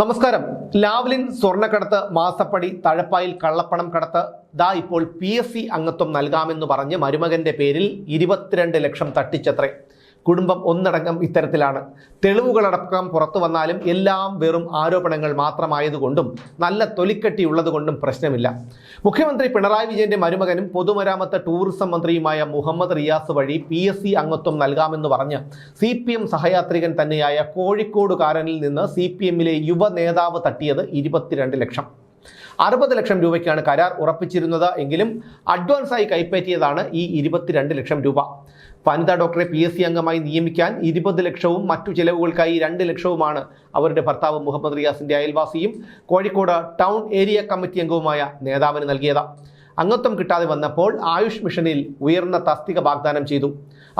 നമസ്കാരം. ലാവ്ലിൻ സ്വർണക്കടത്ത് മാസപ്പടി തഴപ്പായിൽ കള്ളപ്പണം കടത്ത് ദാ ഇപ്പോൾ പി എസ് സി അംഗത്വം നൽകാമെന്ന് പറഞ്ഞ് മരുമകന്റെ പേരിൽ ഇരുപത്തിരണ്ട് ലക്ഷം തട്ടിച്ചത്രേ. കുടുംബം ഒന്നടങ്കം ഇത്തരത്തിലാണ്. തെളിവുകളടക്കം പുറത്തു വന്നാലും എല്ലാം വെറും ആരോപണങ്ങൾ മാത്രമായതുകൊണ്ടും നല്ല തൊലിക്കട്ടിയുള്ളതുകൊണ്ടും പ്രശ്നമില്ല. മുഖ്യമന്ത്രി പിണറായി വിജയന്റെ മരുമകനും പൊതുമരാമത്ത് ടൂറിസം മന്ത്രിയുമായ മുഹമ്മദ് റിയാസ് വഴി പി എസ് സി അംഗത്വം നൽകാമെന്ന് പറഞ്ഞ് സി പി എം സഹയാത്രികൻ തന്നെയായ കോഴിക്കോടുകാരനിൽ നിന്ന് സി പി എമ്മിലെ യുവ നേതാവ് തട്ടിയത് ഇരുപത്തിരണ്ട് ലക്ഷം. അറുപത് ലക്ഷം രൂപയ്ക്കാണ് കരാർ ഉറപ്പിച്ചിരുന്നത് എങ്കിലും അഡ്വാൻസായി കൈപ്പറ്റിയതാണ് ഈ ഇരുപത്തിരണ്ട് ലക്ഷം രൂപ. വനിതാ ഡോക്ടറെ പി എസ് സി അംഗമായി നിയമിക്കാൻ ഇരുപത് ലക്ഷവും മറ്റു ചെലവുകൾക്കായി രണ്ട് ലക്ഷവുമാണ് അവരുടെ ഭർത്താവ് മുഹമ്മദ് റിയാസിന്റെ അയൽവാസിയും കോഴിക്കോട് ടൗൺ ഏരിയ കമ്മിറ്റി അംഗവുമായ നേതാവിന് നൽകിയത്. അംഗത്വം കിട്ടാതെ വന്നപ്പോൾ ആയുഷ് മിഷനിൽ ഉയർന്ന തസ്തിക വാഗ്ദാനം ചെയ്തു.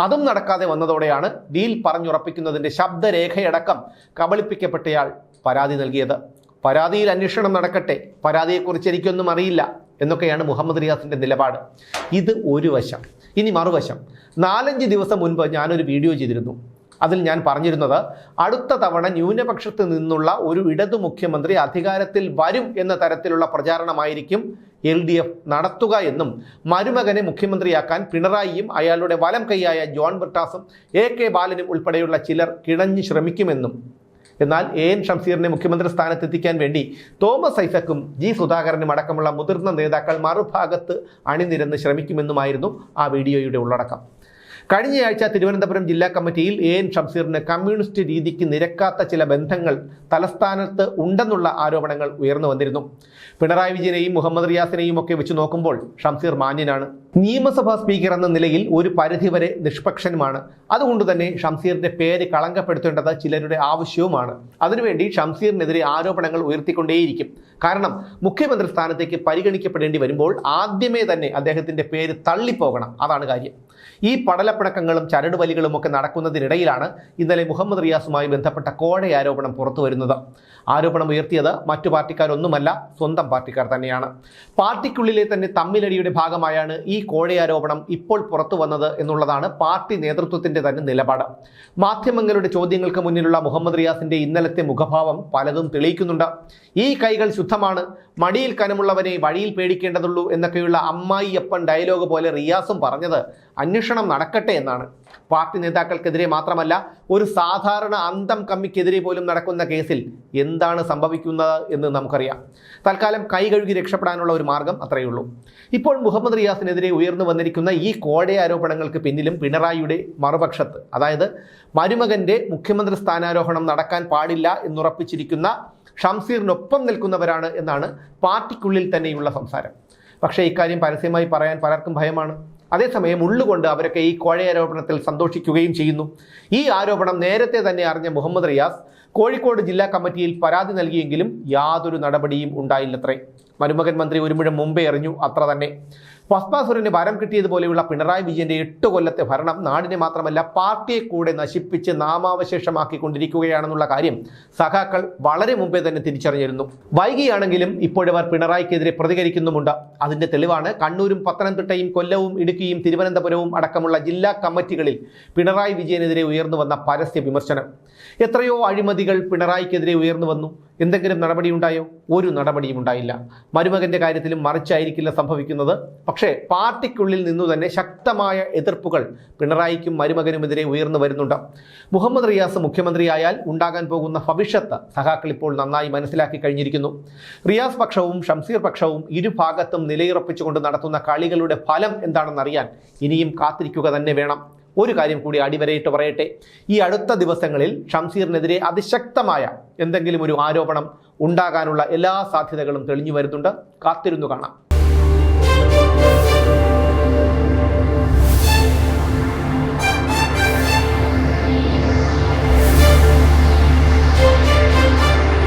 അതും നടക്കാതെ വന്നതോടെയാണ് ഡീൽ പറഞ്ഞുറപ്പിക്കുന്നതിന്റെ ശബ്ദരേഖയടക്കം കബളിപ്പിക്കപ്പെട്ടയാൾ പരാതി നൽകിയത്. പരാതിയിൽ അന്വേഷണം നടക്കട്ടെ പരാതിയെക്കുറിച്ച് എനിക്കൊന്നും അറിയില്ല എന്നൊക്കെയാണ് മുഹമ്മദ് റിയാസിന്റെ നിലപാട്. ഇത് ഒരു വശം. ഇനി മറുവശം. നാലഞ്ച് ദിവസം മുൻപ് ഞാനൊരു വീഡിയോ ചെയ്തിരുന്നു. അതിൽ ഞാൻ പറഞ്ഞിരുന്നത് അടുത്ത തവണ ന്യൂനപക്ഷത്ത് നിന്നുള്ള ഒരു ഇടതു മുഖ്യമന്ത്രി അധികാരത്തിൽ വരും എന്ന തരത്തിലുള്ള പ്രചാരണമായിരിക്കും എൽ ഡി എഫ് നടത്തുക എന്നും മരുമകനെ മുഖ്യമന്ത്രിയാക്കാൻ പിണറായിയും അയാളുടെ വലം കൈയായ ജോൺ ബ്രിട്ടാസും എ കെ ബാലനും ഉൾപ്പെടെയുള്ള ചിലർ കിണഞ്ഞു ശ്രമിക്കുമെന്നും എന്നാൽ എ എൻ ഷംസീറിനെ മുഖ്യമന്ത്രി സ്ഥാനത്തെത്തിക്കാൻ വേണ്ടി തോമസ് ഐസക്കും ജി സുധാകരനും അടക്കമുള്ള മുതിർന്ന നേതാക്കൾ മറുഭാഗത്ത് അണിനിരന്ന് ശ്രമിക്കുമെന്നുമായിരുന്നു ആ വീഡിയോയുടെ ഉള്ളടക്കം. കഴിഞ്ഞയാഴ്ച തിരുവനന്തപുരം ജില്ലാ കമ്മിറ്റിയിൽ എ എൻ ഷംസീറിന് കമ്മ്യൂണിസ്റ്റ് രീതിക്ക് നിരക്കാത്ത ചില ബന്ധങ്ങൾ തലസ്ഥാനത്ത് ഉണ്ടെന്നുള്ള ആരോപണങ്ങൾ ഉയർന്നു വന്നിരുന്നു. പിണറായി വിജയനെയും മുഹമ്മദ് റിയാസിനെയും ഒക്കെ വെച്ച് നോക്കുമ്പോൾ ഷംസീർ മാന്യനാണ്. നിയമസഭാ സ്പീക്കർ എന്ന നിലയിൽ ഒരു പരിധിവരെ നിഷ്പക്ഷനുമാണ്. അതുകൊണ്ട് തന്നെ ഷംസീറിന്റെ പേര് കളങ്കപ്പെടുത്തേണ്ടത് ചിലരുടെ ആവശ്യവുമാണ്. അതിനുവേണ്ടി ഷംസീറിനെതിരെ ആരോപണങ്ങൾ ഉയർത്തിക്കൊണ്ടേയിരിക്കും. കാരണം മുഖ്യമന്ത്രി സ്ഥാനത്തേക്ക് പരിഗണിക്കപ്പെടേണ്ടി വരുമ്പോൾ ആദ്യമേ തന്നെ അദ്ദേഹത്തിന്റെ പേര് തള്ളിപ്പോകണം. അതാണ് കാര്യം. ഈ പടലപ്പിണക്കങ്ങളും ചരടുവലികളും ഒക്കെ നടക്കുന്നതിനിടയിലാണ് ഇന്നലെ മുഹമ്മദ് റിയാസുമായി ബന്ധപ്പെട്ട കോഴ ആരോപണം പുറത്തു വരുന്നത്. ആരോപണം ഉയർത്തിയത് മറ്റു പാർട്ടിക്കാരൊന്നുമല്ല സ്വന്തം പാർട്ടിക്കാർ തന്നെയാണ്. പാർട്ടിക്കുള്ളിലെ തന്നെ തമ്മിലടിയുടെ ഭാഗമായാണ് ഈ കോഴയാരോപണം ഇപ്പോൾ പുറത്തു വന്നത് എന്നുള്ളതാണ് പാർട്ടി നേതൃത്വത്തിന്റെ തന്നെ നിലപാട്. മാധ്യമങ്ങളുടെ ചോദ്യങ്ങൾക്ക് മുന്നിലുള്ള മുഹമ്മദ് റിയാസിന്റെ ഇന്നലത്തെ മുഖഭാവം പലതും തെളിയിക്കുന്നുണ്ട്. ഈ കൈകൾ ശുദ്ധമാണ് മടിയിൽ കനമുള്ളവനെ വഴിയിൽ പേടിക്കേണ്ടതുള്ളൂ എന്നൊക്കെയുള്ള അമ്മായിയപ്പൻ ഡയലോഗ് പോലെ റിയാസും പറഞ്ഞത് അന്വേഷണം നടക്കട്ടെ എന്നാണ്. പാർട്ടി നേതാക്കൾക്കെതിരെ മാത്രമല്ല ഒരു സാധാരണ അന്തം കമ്മിക്കെതിരെ പോലും നടക്കുന്ന കേസിൽ എന്താണ് സംഭവിക്കുന്നത് എന്ന് നമുക്കറിയാം. തൽക്കാലം കൈ കഴുകി രക്ഷപ്പെടാനുള്ള ഒരു മാർഗം അത്രയേ ഉള്ളൂ ഇപ്പോൾ മുഹമ്മദ് റിയാസിനെതിരെ ഉയർന്നു വന്നിരിക്കുന്ന ഈ കോഴ ആരോപണങ്ങൾക്ക് പിന്നിലും പിണറായിയുടെ മറുപക്ഷത്ത് അതായത് മരുമകന്റെ മുഖ്യമന്ത്രി സ്ഥാനാരോഹണം നടക്കാൻ പാടില്ല എന്നുറപ്പിച്ചിരിക്കുന്ന ഷംസീറിനൊപ്പം നിൽക്കുന്നവരാണ് എന്നാണ് പാർട്ടിക്കുള്ളിൽ തന്നെയുള്ള സംസാരം. പക്ഷേ ഇക്കാര്യം പരസ്യമായി പറയാൻ പലർക്കും ഭയമാണ്. അതേസമയം ഉള്ളുകൊണ്ട് അവരൊക്കെ ഈ കോഴയാരോപണത്തിൽ സന്തോഷിക്കുകയും ചെയ്യുന്നു. ഈ ആരോപണം നേരത്തെ തന്നെ അറിഞ്ഞ മുഹമ്മദ് റിയാസ് കോഴിക്കോട് ജില്ലാ കമ്മിറ്റിയിൽ പരാതി നൽകിയെങ്കിലും യാതൊരു നടപടിയും ഉണ്ടായില്ലത്രേ. മരുമകൻ മന്ത്രി ഒരു മുഴം മുമ്പേ എറിഞ്ഞു. അത്ര തന്നെ. ഭസ്മാസുരന് വരം കിട്ടിയതുപോലെയുള്ള പിണറായി വിജയന്റെ എട്ട് കൊല്ലത്തെ ഭരണം നാടിനെ മാത്രമല്ല പാർട്ടിയെ കൂടെ നശിപ്പിച്ച് നാമാവശേഷമാക്കിക്കൊണ്ടിരിക്കുകയാണെന്നുള്ള കാര്യം സഖാക്കൾ വളരെ മുമ്പേ തന്നെ തിരിച്ചറിഞ്ഞിരുന്നു. വൈകിയാണെങ്കിലും ഇപ്പോഴവർ പിണറായിക്കെതിരെ പ്രതികരിക്കുന്നുമുണ്ട്. അതിന്റെ തെളിവാണ് കണ്ണൂരും പത്തനംതിട്ടയും കൊല്ലവും ഇടുക്കിയും തിരുവനന്തപുരവും അടക്കമുള്ള ജില്ലാ കമ്മിറ്റികളിൽ പിണറായി വിജയനെതിരെ ഉയർന്നു വന്ന പരസ്യ വിമർശനം. എത്രയോ അഴിമതികൾ പിണറായിക്കെതിരെ ഉയർന്നു വന്നു എന്തെങ്കിലും നടപടിയുണ്ടായോ? ഒരു നടപടിയും ഉണ്ടായില്ല. മരുമകന്റെ കാര്യത്തിലും മറിച്ചായിരിക്കില്ല സംഭവിക്കുന്നത്. പക്ഷേ പാർട്ടിക്കുള്ളിൽ നിന്നു തന്നെ ശക്തമായ എതിർപ്പുകൾ പിണറായിക്കും മരുമകനുമെതിരെ ഉയർന്നു വരുന്നുണ്ട്. മുഹമ്മദ് റിയാസ് മുഖ്യമന്ത്രിയായാൽ ഉണ്ടാകാൻ പോകുന്ന ഭവിഷ്യത്ത് സഖാക്കൾ ഇപ്പോൾ നന്നായി മനസ്സിലാക്കി കഴിഞ്ഞിരിക്കുന്നു. റിയാസ് പക്ഷവും ഷംസീർ പക്ഷവും ഇരുഭാഗത്തും നിലയുറപ്പിച്ചുകൊണ്ട് നടത്തുന്ന കളികളുടെ ഫലം എന്താണെന്നറിയാൻ ഇനിയും കാത്തിരിക്കുക തന്നെ വേണം. ഒരു കാര്യം കൂടി അടിവരയിട്ട് പറയട്ടെ. ഈ അടുത്ത ദിവസങ്ങളിൽ ഷംസീറിനെതിരെ അതിശക്തമായ എന്തെങ്കിലും ഒരു ആരോപണം ഉണ്ടാകാനുള്ള എല്ലാ സാധ്യതകളും തെളിഞ്ഞു വരുന്നുണ്ട്. കാത്തിരുന്നു കാണാം.